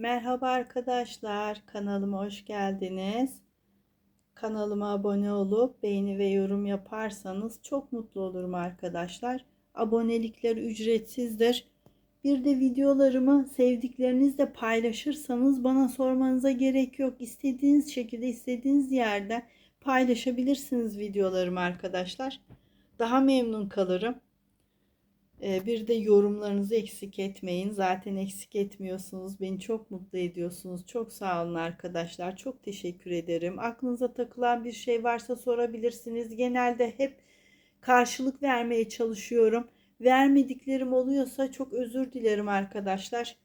Merhaba arkadaşlar, kanalıma hoş geldiniz. Kanalıma abone olup beğeni ve yorum yaparsanız çok mutlu olurum arkadaşlar. Abonelikler ücretsizdir. Bir de videolarımı sevdiklerinizle paylaşırsanız bana sormanıza gerek yok. İstediğiniz şekilde, istediğiniz yerde paylaşabilirsiniz videolarımı arkadaşlar. Daha memnun kalırım. Ee, Bir de yorumlarınızı eksik etmeyin. Zaten eksik etmiyorsunuz. Beni çok mutlu ediyorsunuz. Çok sağ olun arkadaşlar. Çok teşekkür ederim. Aklınıza takılan bir şey varsa sorabilirsiniz. Genelde hep karşılık vermeye çalışıyorum. Vermediklerim oluyorsa çok özür dilerim arkadaşlar.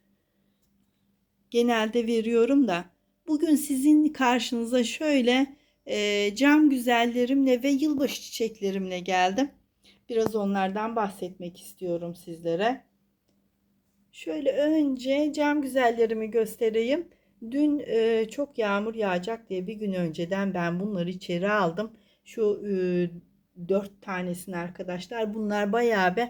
Genelde veriyorum da. Bugün sizin karşınıza şöyle e, cam güzellerimle ve yılbaşı çiçeklerimle geldim. Biraz onlardan bahsetmek istiyorum sizlere. Şöyle önce cam güzellerimi göstereyim. Dün e, çok yağmur yağacak diye bir gün önceden ben bunları içeri aldım. Şu e, dört tanesini arkadaşlar. Bunlar bayağı bir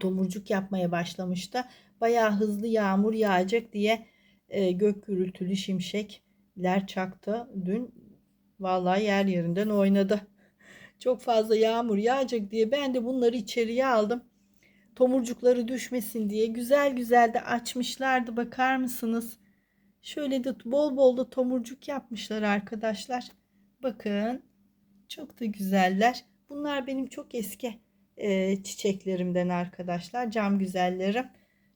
tomurcuk yapmaya başlamıştı. Bayağı hızlı yağmur yağacak diye e, gök gürültülü şimşekler çaktı. Dün vallahi yer yerinden oynadı çok fazla yağmur yağacak diye ben de bunları içeriye aldım. Tomurcukları düşmesin diye güzel güzel de açmışlardı bakar mısınız? Şöyle de bol bol da tomurcuk yapmışlar arkadaşlar. Bakın çok da güzeller. Bunlar benim çok eski e, çiçeklerimden arkadaşlar. Cam güzellerim.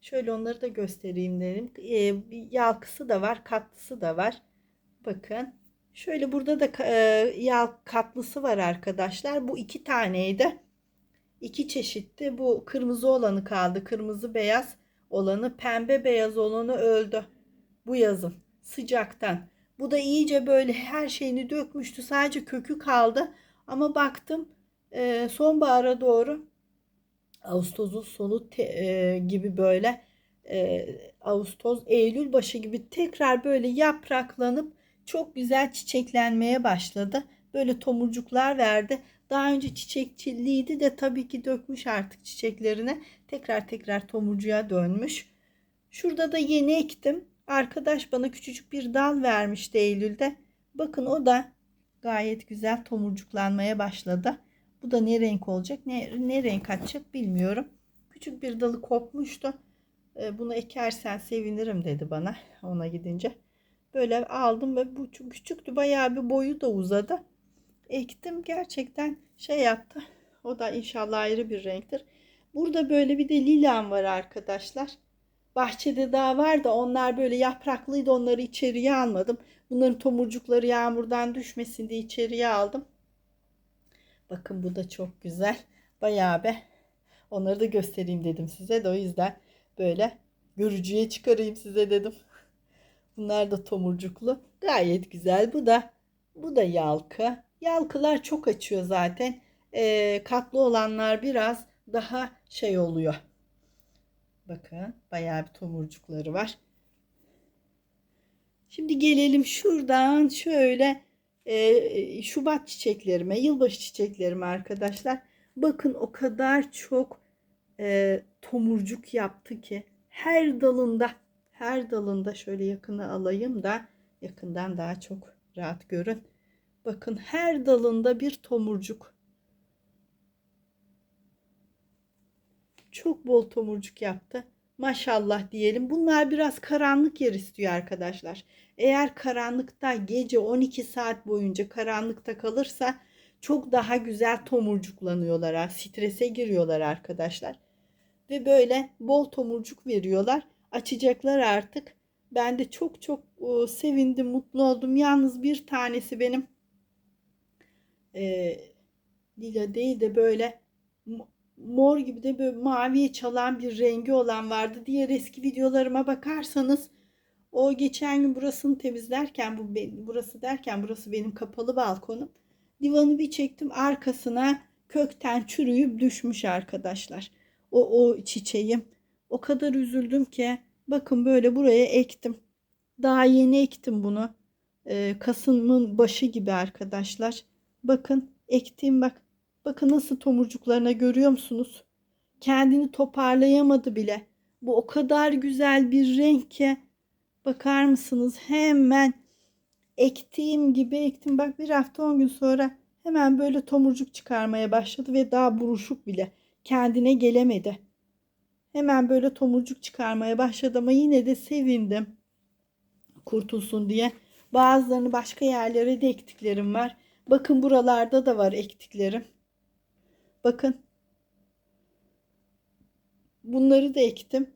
Şöyle onları da göstereyim dedim. E, yalkısı da var, katlısı da var. Bakın Şöyle burada da e, yağ katlısı var arkadaşlar. Bu iki taneydi. İki çeşitti. Bu kırmızı olanı kaldı. Kırmızı beyaz olanı. Pembe beyaz olanı öldü. Bu yazın. Sıcaktan. Bu da iyice böyle her şeyini dökmüştü. Sadece kökü kaldı. Ama baktım e, sonbahara doğru Ağustos'un sonu te, e, gibi böyle e, Ağustos, Eylül başı gibi tekrar böyle yapraklanıp çok güzel çiçeklenmeye başladı. Böyle tomurcuklar verdi. Daha önce çiçekçiliydi de tabii ki dökmüş artık çiçeklerine. Tekrar tekrar tomurcuğa dönmüş. Şurada da yeni ektim. Arkadaş bana küçücük bir dal vermişti Eylül'de. Bakın o da gayet güzel tomurcuklanmaya başladı. Bu da ne renk olacak ne, ne renk açacak bilmiyorum. Küçük bir dalı kopmuştu. Ee, bunu ekersen sevinirim dedi bana ona gidince. Böyle aldım ve bu çok küçüktü. Bayağı bir boyu da uzadı. Ektim gerçekten şey yaptı. O da inşallah ayrı bir renktir. Burada böyle bir de lilam var arkadaşlar. Bahçede daha var da onlar böyle yapraklıydı. Onları içeriye almadım. Bunların tomurcukları yağmurdan düşmesin diye içeriye aldım. Bakın bu da çok güzel. Bayağı be. Onları da göstereyim dedim size de o yüzden böyle görücüye çıkarayım size dedim. Bunlar da tomurcuklu. Gayet güzel. Bu da bu da yalkı. Yalkılar çok açıyor zaten. E, katlı olanlar biraz daha şey oluyor. Bakın bayağı bir tomurcukları var. Şimdi gelelim şuradan şöyle e, Şubat çiçeklerime, yılbaşı çiçeklerime arkadaşlar. Bakın o kadar çok e, tomurcuk yaptı ki her dalında her dalında şöyle yakını alayım da yakından daha çok rahat görün. Bakın her dalında bir tomurcuk. Çok bol tomurcuk yaptı. Maşallah diyelim. Bunlar biraz karanlık yer istiyor arkadaşlar. Eğer karanlıkta gece 12 saat boyunca karanlıkta kalırsa çok daha güzel tomurcuklanıyorlar. Strese giriyorlar arkadaşlar. Ve böyle bol tomurcuk veriyorlar açacaklar artık. Ben de çok çok e, sevindim, mutlu oldum. Yalnız bir tanesi benim e, lila değil de böyle mor gibi de böyle maviye çalan bir rengi olan vardı. Diğer eski videolarıma bakarsanız o geçen gün burasını temizlerken bu burası derken burası benim kapalı balkonum. Divanı bir çektim arkasına kökten çürüyüp düşmüş arkadaşlar. O o çiçeğim o kadar üzüldüm ki bakın böyle buraya ektim. Daha yeni ektim bunu. Ee, Kasım'ın başı gibi arkadaşlar. Bakın ektiğim bak. Bakın nasıl tomurcuklarına görüyor musunuz? Kendini toparlayamadı bile. Bu o kadar güzel bir renk ki Bakar mısınız? Hemen ektiğim gibi ektim. Bak bir hafta 10 gün sonra hemen böyle tomurcuk çıkarmaya başladı ve daha buruşuk bile. Kendine gelemedi. Hemen böyle tomurcuk çıkarmaya başladı ama yine de sevindim. Kurtulsun diye. Bazılarını başka yerlere de ektiklerim var. Bakın buralarda da var ektiklerim. Bakın. Bunları da ektim.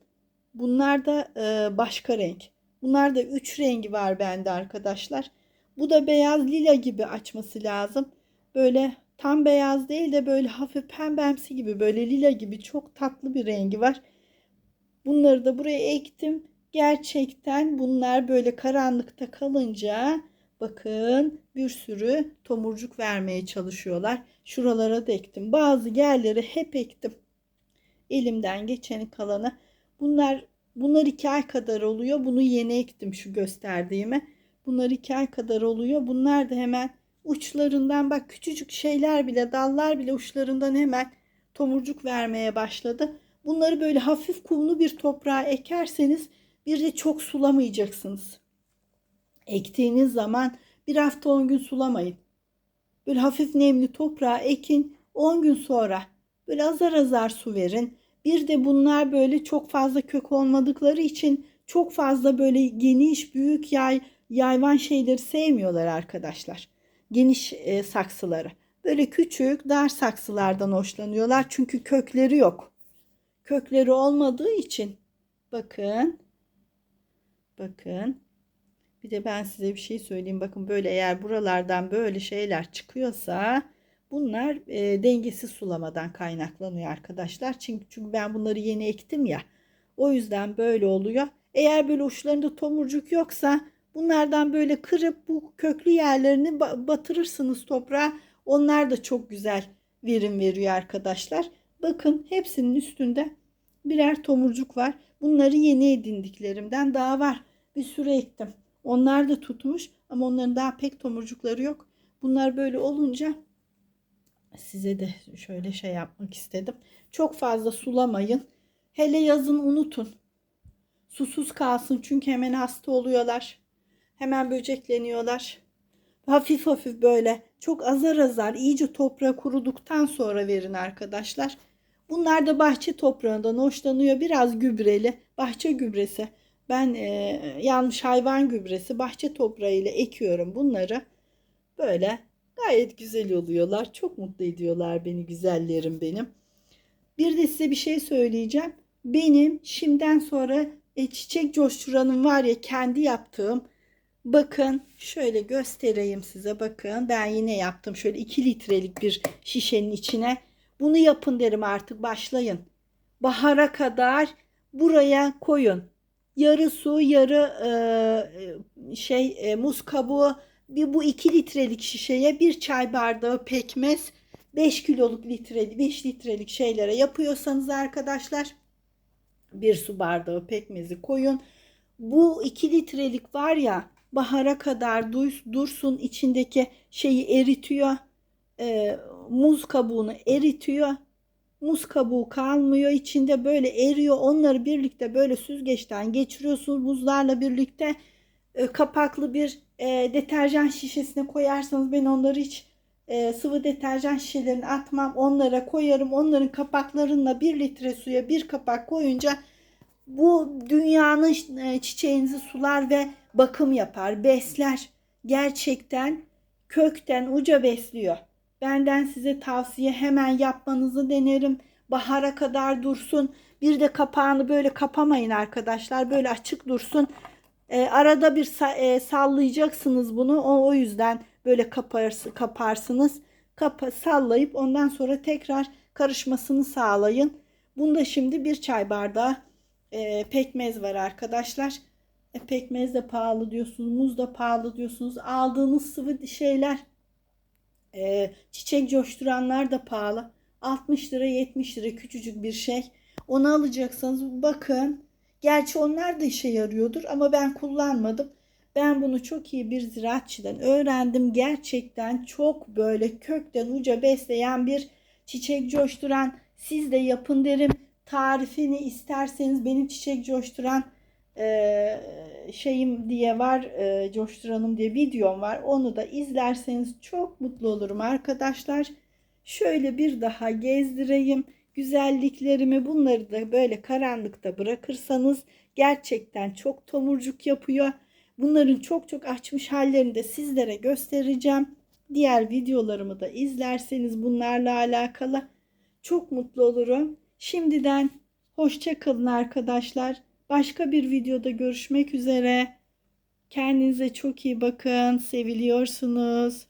Bunlar da e, başka renk. Bunlar da 3 rengi var bende arkadaşlar. Bu da beyaz lila gibi açması lazım. Böyle tam beyaz değil de böyle hafif pembemsi gibi böyle lila gibi çok tatlı bir rengi var. Bunları da buraya ektim. Gerçekten bunlar böyle karanlıkta kalınca bakın bir sürü tomurcuk vermeye çalışıyorlar. Şuralara da ektim. Bazı yerlere hep ektim. Elimden geçeni kalanı. Bunlar bunlar iki ay kadar oluyor. Bunu yeni ektim şu gösterdiğimi. Bunlar iki ay kadar oluyor. Bunlar da hemen uçlarından bak küçücük şeyler bile dallar bile uçlarından hemen tomurcuk vermeye başladı. Bunları böyle hafif kumlu bir toprağa ekerseniz bir de çok sulamayacaksınız. Ektiğiniz zaman bir hafta 10 gün sulamayın. Böyle hafif nemli toprağa ekin 10 gün sonra böyle azar azar su verin. Bir de bunlar böyle çok fazla kök olmadıkları için çok fazla böyle geniş büyük yay yayvan şeyleri sevmiyorlar arkadaşlar. Geniş e, saksıları. Böyle küçük dar saksılardan hoşlanıyorlar çünkü kökleri yok. Kökleri olmadığı için bakın bakın bir de ben size bir şey söyleyeyim. Bakın böyle eğer buralardan böyle şeyler çıkıyorsa bunlar e, dengesiz sulamadan kaynaklanıyor arkadaşlar. Çünkü, çünkü ben bunları yeni ektim ya. O yüzden böyle oluyor. Eğer böyle uçlarında tomurcuk yoksa bunlardan böyle kırıp bu köklü yerlerini batırırsınız toprağa. Onlar da çok güzel verim veriyor arkadaşlar. Bakın hepsinin üstünde birer tomurcuk var. Bunları yeni edindiklerimden daha var. Bir sürü ektim. Onlar da tutmuş ama onların daha pek tomurcukları yok. Bunlar böyle olunca size de şöyle şey yapmak istedim. Çok fazla sulamayın. Hele yazın unutun. Susuz kalsın çünkü hemen hasta oluyorlar. Hemen böcekleniyorlar. Hafif hafif böyle çok azar azar iyice toprağa kuruduktan sonra verin arkadaşlar. Bunlar da bahçe toprağından hoşlanıyor. Biraz gübreli. Bahçe gübresi. Ben e, yanmış hayvan gübresi bahçe toprağı ile ekiyorum bunları. Böyle gayet güzel oluyorlar. Çok mutlu ediyorlar beni güzellerim benim. Bir de size bir şey söyleyeceğim. Benim şimdiden sonra e, çiçek coşturanım var ya kendi yaptığım. Bakın şöyle göstereyim size bakın. Ben yine yaptım şöyle 2 litrelik bir şişenin içine. Bunu yapın derim artık başlayın. Bahara kadar buraya koyun yarı su yarı e, şey e, muz kabuğu bir bu 2 litrelik şişeye bir çay bardağı pekmez 5 kiloluk litre 5 litrelik şeylere yapıyorsanız arkadaşlar bir su bardağı pekmezi koyun. Bu 2 litrelik var ya bahara kadar dursun içindeki şeyi eritiyor. E, muz kabuğunu eritiyor. Muz kabuğu kalmıyor içinde böyle eriyor. Onları birlikte böyle süzgeçten geçiriyorsunuz. Buzlarla birlikte e, kapaklı bir e, deterjan şişesine koyarsanız ben onları hiç e, sıvı deterjan şişelerini atmam. Onlara koyarım. Onların kapaklarınla bir litre suya bir kapak koyunca bu dünyanın e, çiçeğinizi sular ve bakım yapar besler gerçekten kökten uca besliyor. Benden size tavsiye hemen yapmanızı denerim. Bahara kadar dursun. Bir de kapağını böyle kapamayın arkadaşlar. Böyle açık dursun. E, arada bir e, sallayacaksınız bunu. O, o yüzden böyle kaparsı, kaparsınız. Kapa, sallayıp ondan sonra tekrar karışmasını sağlayın. Bunda şimdi bir çay bardağı e, pekmez var arkadaşlar. E, pekmez de pahalı diyorsunuz. Muz da pahalı diyorsunuz. Aldığınız sıvı şeyler e, çiçek coşturanlar da pahalı. 60 lira 70 lira küçücük bir şey. Onu alacaksanız bakın. Gerçi onlar da işe yarıyordur ama ben kullanmadım. Ben bunu çok iyi bir ziraatçıdan öğrendim. Gerçekten çok böyle kökten uca besleyen bir çiçek coşturan siz de yapın derim. Tarifini isterseniz benim çiçek coşturan e, şeyim diye var, e, coşturanım diye videom var. Onu da izlerseniz çok mutlu olurum arkadaşlar. Şöyle bir daha gezdireyim. Güzelliklerimi bunları da böyle karanlıkta bırakırsanız gerçekten çok tomurcuk yapıyor. Bunların çok çok açmış hallerini de sizlere göstereceğim. Diğer videolarımı da izlerseniz bunlarla alakalı çok mutlu olurum. Şimdiden hoşça kalın arkadaşlar. Başka bir videoda görüşmek üzere. Kendinize çok iyi bakın. Seviliyorsunuz.